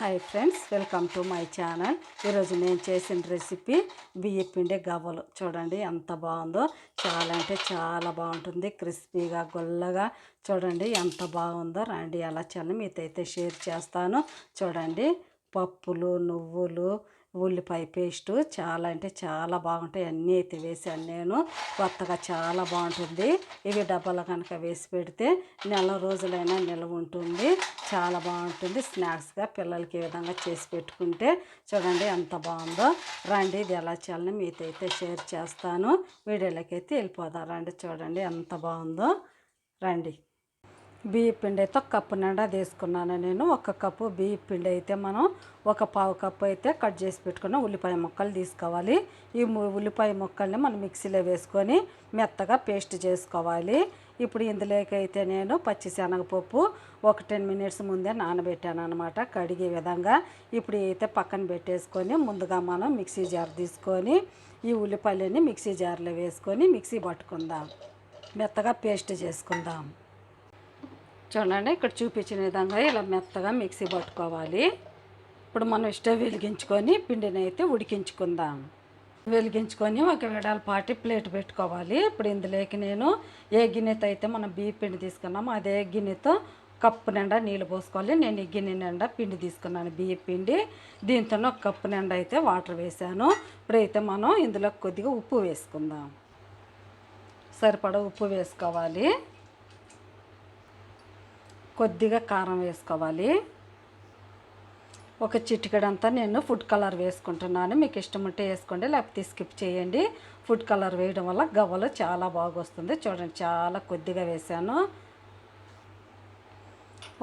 Hi friends welcome to my channel. ఈరోజు నేను చేసిన రెసిపీ బియ్య పిండి గవ్వలు. చూడండి ఎంత బాగుందో. చాలా అంటే చాలా బాగుంటుంది. క్రిస్పీగా గొల్లగా. చూడండి ఎంత బాగుందో. రండి అలా చాలా మీతో అయితే షేర్ చేస్తాను. చూడండి పప్పులు నువ్వులు ఉల్లిపాయ పేస్టు చాలా అంటే చాలా బాగుంటాయి. అన్నీ అయితే వేసాను నేను. కొత్తగా చాలా బాగుంటుంది. ఇవి డబ్బాలో కనుక వేసి పెడితే నెల రోజులైనా నిల్వ ఉంటుంది. చాలా బాగుంటుంది. స్నాక్స్గా పిల్లలకి ఈ విధంగా చేసి పెట్టుకుంటే చూడండి ఎంత బాగుందో. రండి ఇది ఎలా చేయాలని మీతో అయితే షేర్ చేస్తాను. వీడియోలోకి అయితే వెళ్ళిపోదాం. రండి చూడండి ఎంత బాగుందో. రండి. బియ్య పిండి అయితే ఒక కప్పు నిండా తీసుకున్నాను. నేను ఒక కప్పు బియ్య పిండి అయితే మనం ఒక పావు కప్పు అయితే కట్ చేసి పెట్టుకున్న ఉల్లిపాయ ముక్కలు తీసుకోవాలి. ఈ ము- ఉల్లిపాయ ముక్కల్ని మనం మిక్సీలో వేసుకొని మెత్తగా పేస్ట్ చేసుకోవాలి. ఇప్పుడు ఇందులోకి అయితే నేను పచ్చిశనగపప్పు ఒక టెన్ మినిట్స్ ముందే నానబెట్టాను అనమాట కడిగే విధంగా. ఇప్పుడు అయితే పక్కన పెట్టేసుకొని ముందుగా మనం మిక్సీ జార్ తీసుకొని ఈ ఉల్లిపాయలని మిక్సీ జార్లో వేసుకొని మిక్సీ పట్టుకుందాం. మెత్తగా పేస్ట్ చేసుకుందాం. చూడండి ఇక్కడ చూపించిన విధంగా ఇలా మెత్తగా మిక్సీ పట్టుకోవాలి. ఇప్పుడు మనం స్టవ్ వెలిగించుకొని పిండిని అయితే ఉడికించుకుందాం. వెలిగించుకొని ఒక విడాల పాటి ప్లేట్ పెట్టుకోవాలి. ఇప్పుడు ఇందులోకి నేను ఏ గిన్నెతో అయితే మనం బియ్య పిండి తీసుకున్నామో అదే గిన్నెతో కప్పు నిండా నీళ్ళు పోసుకోవాలి. నేను ఈ గిన్నె నిండా పిండి తీసుకున్నాను బియ్య పిండి. దీంతో ఒక కప్పు నిండా అయితే వాటర్ వేసాను ఇప్పుడైతే మనం ఇందులో కొద్దిగా ఉప్పు వేసుకుందాం. సరిపడా ఉప్పు వేసుకోవాలి. కొద్దిగా కారం వేసుకోవాలి. ఒక చిటికెడంతా నేను ఫుడ్ కలర్ వేసుకుంటున్నాను. మీకు ఇష్టం ఉంటే వేసుకోండి లేకపోతే స్కిప్ చేయండి. ఫుడ్ కలర్ వేయడం వల్ల గవ్వలు చాలా బాగా వస్తుంది చూడండి చాలా కొద్దిగా వేసాను.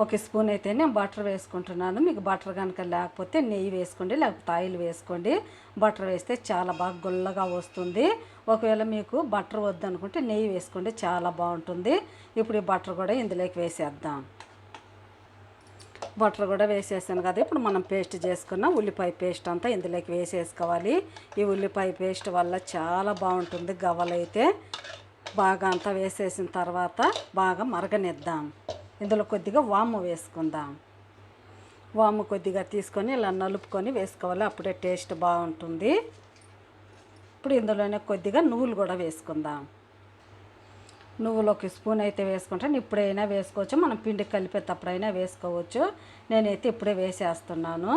ఒక స్పూన్ అయితే నేను బటర్ వేసుకుంటున్నాను. మీకు బటర్ కనుక లేకపోతే నెయ్యి వేసుకోండి లేకపోతే ఆయిల్ వేసుకోండి. బటర్ వేస్తే చాలా బాగా గుల్లగా వస్తుంది. ఒకవేళ మీకు బటర్ వద్దనుకుంటే నెయ్యి వేసుకోండి చాలా బాగుంటుంది. ఇప్పుడు ఈ బటర్ కూడా ఇందులోకి వేసేద్దాం. బటర్ కూడా వేసేసాను కదా. ఇప్పుడు మనం పేస్ట్ చేసుకున్న ఉల్లిపాయ పేస్ట్ అంతా ఇందులోకి వేసేసుకోవాలి. ఈ ఉల్లిపాయ పేస్ట్ వల్ల చాలా బాగుంటుంది గవ్వలైతే బాగా అంతా వేసేసిన తర్వాత బాగా మరగనిద్దాం. ఇందులో కొద్దిగా వాము వేసుకుందాం. వాము కొద్దిగా తీసుకొని ఇలా నలుపుకొని వేసుకోవాలి. అప్పుడే టేస్ట్ బాగుంటుంది. ఇప్పుడు ఇందులోనే కొద్దిగా నువ్వులు కూడా వేసుకుందాం. నువ్వులు ఒక స్పూన్ అయితే వేసుకుంటాను. ఇప్పుడైనా వేసుకోవచ్చు. మనం పిండి కలిపేటప్పుడైనా వేసుకోవచ్చు. నేనైతే ఇప్పుడే వేసేస్తున్నాను.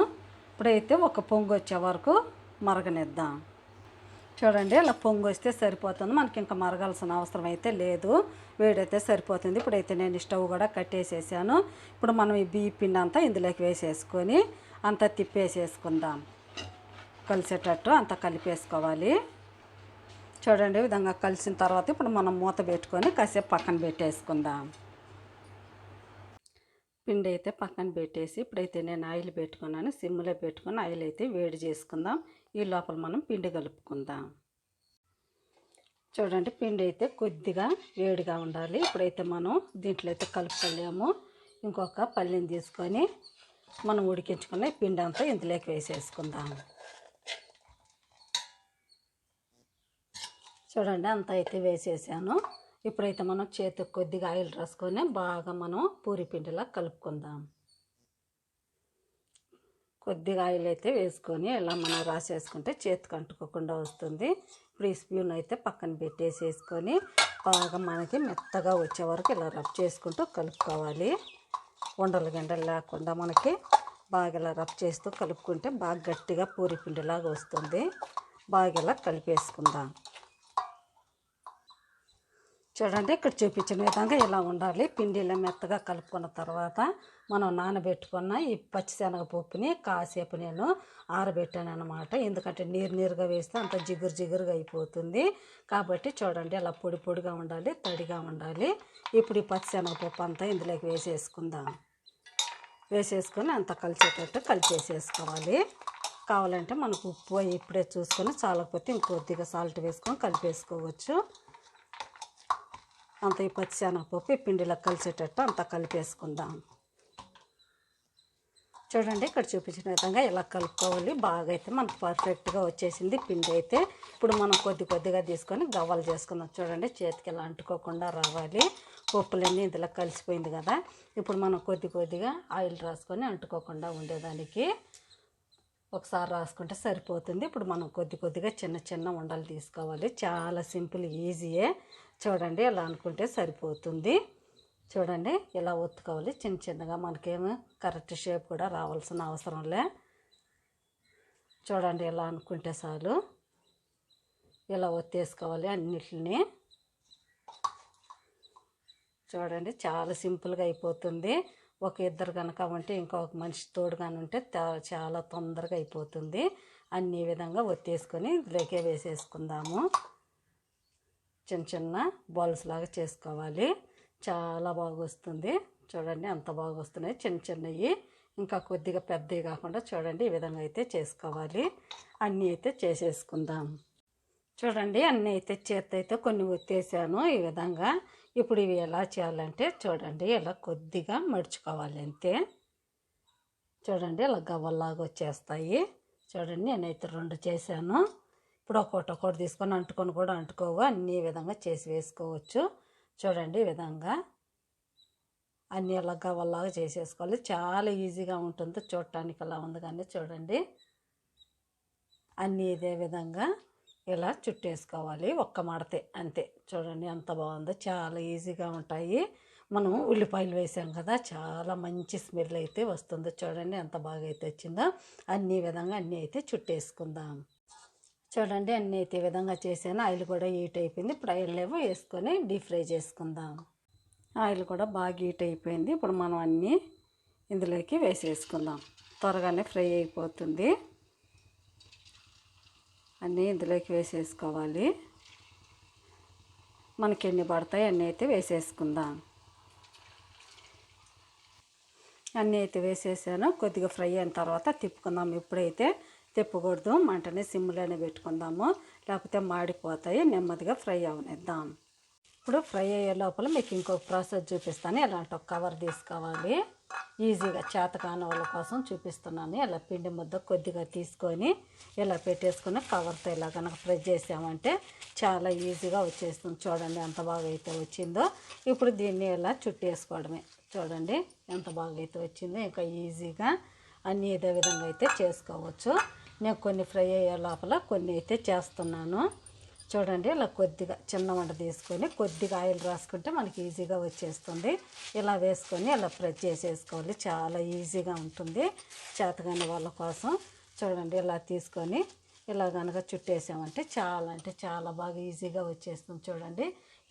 ఇప్పుడైతే ఒక పొంగు వచ్చే వరకు మరగనిద్దాం. చూడండి ఇలా పొంగు వస్తే సరిపోతుంది. మనకి ఇంకా మరగాల్సిన అవసరం అయితే లేదు. వేడైతే సరిపోతుంది. ఇప్పుడైతే నేను స్టవ్ కూడా కట్టేసేసాను. ఇప్పుడు మనం ఈ బియ్య పిండి అంతా ఇందులోకి వేసేసుకొని అంతా తిప్పేసేసుకుందాం. కలిసేటట్టు అంతా కలిపేసుకోవాలి. చూడండి విధంగా కలిసిన తర్వాత ఇప్పుడు మనం మూత పెట్టుకొని కాసేపు పక్కన పెట్టేసుకుందాం. పిండి అయితే పక్కన పెట్టేసి ఇప్పుడైతే నేను ఆయిల్ పెట్టుకున్నాను సిమ్లో పెట్టుకొని ఆయిల్ అయితే వేడి చేసుకుందాం. ఈ లోపల మనం పిండి కలుపుకుందాం. చూడండి పిండి అయితే కొద్దిగా వేడిగా ఉండాలి. ఇప్పుడైతే మనం దీంట్లో అయితే కలుపుకోలేము. ఇంకొక పల్లెని తీసుకొని మనం ఉడికించుకున్న పిండి అంతా ఇందులోకి వేసేసుకుందాం. చూడండి అంత అయితే వేసేసాను. ఇప్పుడైతే మనం చేతికి కొద్దిగా ఆయిల్ రాసుకొని బాగా మనం పూరి పిండిలా కలుపుకుందాం. కొద్దిగా ఆయిల్ అయితే వేసుకొని ఇలా మనం రాసేసుకుంటే చేతికి అంటుకోకుండా వస్తుంది. ఇప్పుడు ఈ స్పూన్ అయితే పక్కన పెట్టేసేసుకొని బాగా మనకి మెత్తగా వచ్చే వరకు ఇలా రబ్ చేసుకుంటూ కలుపుకోవాలి. ఉండలు గంటలు లేకుండా మనకి బాగా ఇలా రబ్ చేస్తూ కలుపుకుంటే బాగా గట్టిగా పూరి పిండిలాగా వస్తుంది. బాగా ఇలా కలిపేసుకుందాం. చూడండి ఇక్కడ చూపించిన విధంగా ఇలా ఉండాలి. పిండిలో మెత్తగా కలుపుకున్న తర్వాత మనం నానబెట్టుకున్న ఈ పచ్చిశనగపప్పుని కాసేపు నేను ఆరబెట్టాను అనమాట ఎందుకంటే నీరు నీరుగా వేస్తే అంత జిగురు జిగురుగా అయిపోతుంది. కాబట్టి చూడండి అలా పొడి పొడిగా ఉండాలి తడిగా ఉండాలి. ఇప్పుడు ఈ పచ్చిశనగపప్పు అంతా ఇందులోకి వేసేసుకుందాం. వేసేసుకొని అంత కలిసేటట్టు కలిపేసేసుకోవాలి. కావాలంటే మనకు ఉప్పు ఇప్పుడే చూసుకొని చాలకపోతే ఇంకొద్దిగా సాల్ట్ వేసుకొని కలిపేసుకోవచ్చు. అంత ఈ పచ్చిశనగపప్పు ఈ పిండిలో కలిసేటట్టు అంతా కలిపేసుకుందాం. చూడండి ఇక్కడ చూపించిన విధంగా ఇలా కలుపుకోవాలి. బాగా అయితే మనకు పర్ఫెక్ట్గా వచ్చేసింది పిండి అయితే. ఇప్పుడు మనం కొద్ది కొద్దిగా తీసుకొని గవ్వలు చేసుకుందాం. చూడండి చేతికి ఇలా అంటుకోకుండా రావాలి. పప్పులన్నీ ఇందులో కలిసిపోయింది కదా. ఇప్పుడు మనం కొద్ది కొద్దిగా ఆయిల్ రాసుకొని అంటుకోకుండా ఉండేదానికి ఒకసారి రాసుకుంటే సరిపోతుంది. ఇప్పుడు మనం కొద్ది కొద్దిగా చిన్న చిన్న ఉండలు తీసుకోవాలి. చాలా సింపుల్ ఈజీయే. చూడండి ఇలా అనుకుంటే సరిపోతుంది. చూడండి ఇలా ఒత్తుకోవాలి. చిన్న చిన్నగా మనకేమో కరెక్ట్ షేప్ కూడా రావాల్సిన అవసరం లే. చూడండి ఇలా అనుకుంటే చాలు. ఇలా ఒత్తేసుకోవాలి అన్నిటిని. చూడండి చాలా సింపుల్గా అయిపోతుంది. ఒక ఇద్దరు కనుక ఉంటే ఇంకొక మనిషి తోడుగానే ఉంటే చాలా తొందరగా అయిపోతుంది. అన్ని విధంగా ఒత్తేసుకొని లేకే వేసేసుకుందాము. చిన్న చిన్న బాల్స్ లాగా చేసుకోవాలి. చాలా బాగా వస్తుంది చూడండి అంత బాగా వస్తున్నాయి చిన్న చిన్నవి ఇంకా కొద్దిగా పెద్దవి కాకుండా చూడండి ఈ విధంగా అయితే చేసుకోవాలి. అన్నీ అయితే చేసేసుకుందాం. చూడండి అన్నీ అయితే చేత అయితే కొన్ని ఒత్తేసాను ఈ విధంగా. ఇప్పుడు ఇవి ఎలా చేయాలంటే చూడండి ఇలా కొద్దిగా మడుచుకోవాలి అంతే. చూడండి ఇలా గవ్వల్లాగా వచ్చేస్తాయి. చూడండి నేనైతే రెండు చేశాను. ఇప్పుడు ఒక్కొక్కటి ఒక్కొక్కటి తీసుకొని అంటుకొని కూడా అంటుకోవు అన్ని విధంగా చేసి వేసుకోవచ్చు. చూడండి ఈ విధంగా. అన్నీ ఇలా గవ్వల్లాగా చేసేసుకోవాలి. చాలా ఈజీగా ఉంటుంది చూడటానికి అలా ఉంది కానీ చూడండి. అన్నీ ఇదే విధంగా. ఇలా చుట్టేసుకోవాలి ఒక్క మడతే అంతే. చూడండి ఎంత బాగుందో చాలా ఈజీగా ఉంటాయి. మనం ఉల్లిపాయలు వేసాం కదా చాలా మంచి స్మెల్ అయితే వస్తుంది. చూడండి ఎంత బాగా అయితే వచ్చిందో అన్ని విధంగా అన్నీ అయితే చుట్టేసుకుందాం. చూడండి అన్నీ అయితే విధంగా చేశాను. ఆయిల్ కూడా హీట్ అయిపోయింది. ఇప్పుడు ఆయిల్ ఏమో వేసుకొని డీప్ ఫ్రై చేసుకుందాం. ఆయిల్ కూడా బాగా హీట్ అయిపోయింది. ఇప్పుడు మనం అన్నీ ఇందులోకి వేసేసుకుందాం. త్వరగానే ఫ్రై అయిపోతుంది. అన్నీ ఇందులోకి వేసేసుకోవాలి. మనకి ఎన్ని పడతాయి అన్నీ అయితే వేసేసుకుందాం. అన్నీ అయితే వేసేసాను. కొద్దిగా ఫ్రై అయిన తర్వాత తిప్పుకుందాం. ఇప్పుడైతే తిప్పకూడదు. మంటని సిమ్లోనే పెట్టుకుందాము. లేకపోతే మాడిపోతాయి. నెమ్మదిగా ఫ్రై అవనిద్దాం. ఇప్పుడు ఫ్రై అయ్యే లోపల మీకు ఇంకొక ప్రాసెస్ చూపిస్తాను. ఇలాంటి ఒక కవర్ తీసుకోవాలి. ఈజీగా చేతకాని వాళ్ళ కోసం చూపిస్తున్నాను. ఇలా పిండి ముద్ద కొద్దిగా తీసుకొని ఇలా పెట్టేసుకొని కవర్తో ఇలా కనుక ఫ్రై చేసామంటే చాలా ఈజీగా వచ్చేస్తుంది. చూడండి ఎంత బాగా అయితే వచ్చిందో. ఇప్పుడు దీన్ని ఇలా చుట్టేసుకోవడమే. చూడండి ఎంత బాగా అయితే వచ్చిందో. ఇంకా ఈజీగా అన్ని ఇదే విధంగా అయితే చేసుకోవచ్చు. నేను కొన్ని ఫ్రై అయ్యే లోపల కొన్ని అయితే చేస్తున్నాను. చూడండి ఇలా కొద్దిగా చిన్న వంట తీసుకొని కొద్దిగా ఆయిల్ రాసుకుంటే మనకి ఈజీగా వచ్చేస్తుంది. ఇలా వేసుకొని ఇలా ఫ్రై చేసేసుకోవాలి. చాలా ఈజీగా ఉంటుంది చేతగాని వాళ్ళ కోసం. చూడండి ఇలా తీసుకొని ఇలా కనుక చుట్టేసామంటే చాలా అంటే చాలా బాగా ఈజీగా వచ్చేస్తుంది. చూడండి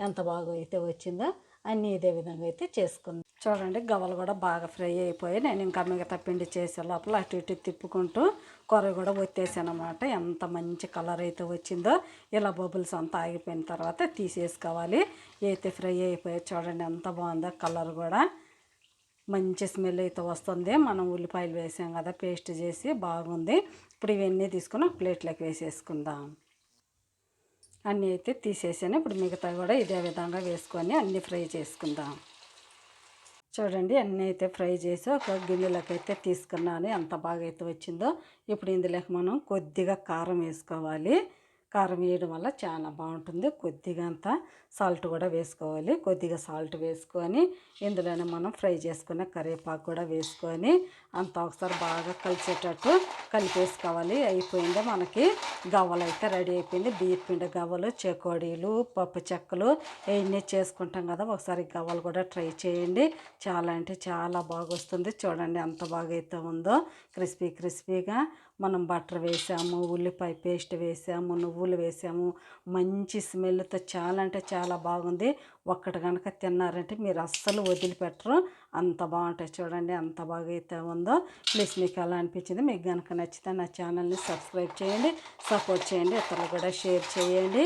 ఎంత బాగా అయితే వచ్చిందో. అన్నీ ఇదే విధంగా అయితే చేసుకుందాం. చూడండి గవ్వలు కూడా బాగా ఫ్రై అయిపోయి నేను ఇంకా మిగతా పిండి చేసే లోపల అటు ఇటు తిప్పుకుంటూ కూర కూడా వచ్చేసాను అనమాట ఎంత మంచి కలర్ అయితే వచ్చిందో ఇలా బబుల్స్ అంతా ఆగిపోయిన తర్వాత తీసేసుకోవాలి. అయితే ఫ్రై అయిపోయాయి చూడండి ఎంత బాగుందో కలర్ కూడా. మంచి స్మెల్ అయితే వస్తుంది. మనం ఉల్లిపాయలు వేసాం కదా పేస్ట్ చేసి బాగుంది. ఇప్పుడు ఇవన్నీ తీసుకుని ప్లేట్లోకి వేసేసుకుందాం. అన్నీ అయితే తీసేసాను. ఇప్పుడు మిగతా కూడా ఇదే విధంగా వేసుకొని అన్నీ ఫ్రై చేసుకుందాం. చూడండి అన్నీ అయితే ఫ్రై చేసి ఒక గిన్నెలోకి అయితే తీసుకున్నాను. ఎంత బాగా అయితే వచ్చిందో ఇప్పుడు ఇందులోకి మనం కొద్దిగా కారం వేసుకోవాలి. కారం వేయడం వల్ల చాలా బాగుంటుంది. కొద్దిగా అంత సాల్ట్ కూడా వేసుకోవాలి. కొద్దిగా సాల్ట్ వేసుకొని ఇందులోనే మనం ఫ్రై చేసుకున్న కరివేపాకు కూడా వేసుకొని అంత ఒకసారి బాగా కలిసేటట్టు కలిపేసుకోవాలి. అయిపోయింది మనకి గవ్వలు అయితే రెడీ అయిపోయింది. బియ్య పిండి గవ్వలు చెకోడీలు పప్పు చెక్కలు ఇవన్నీ చేసుకుంటాం కదా. ఒకసారి గవ్వలు కూడా ట్రై చేయండి. చాలా అంటే చాలా బాగా వస్తుంది. చూడండి ఎంత బాగా అయితే ఉందో. క్రిస్పీ క్రిస్పీగా మనం బటర్ వేసాము ఉల్లిపాయ పేస్ట్ వేసాము నువ్వులు వేసాము. మంచి స్మెల్తో చాలా అంటే చాలా బాగుంది. ఒక్కటి కనుక తిన్నారంటే మీరు అస్సలు వదిలిపెట్టరు. అంత బాగుంటాయి చూడండి అంత బాగా అయితే ఉందో. ప్లీజ్ మీకు ఎలా అనిపించింది? మీకు కనుక నచ్చితే నా ఛానల్ని సబ్స్క్రైబ్ చేయండి సపోర్ట్ చేయండి ఇతరులు కూడా షేర్ చేయండి.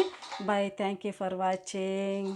Bye thank you for watching.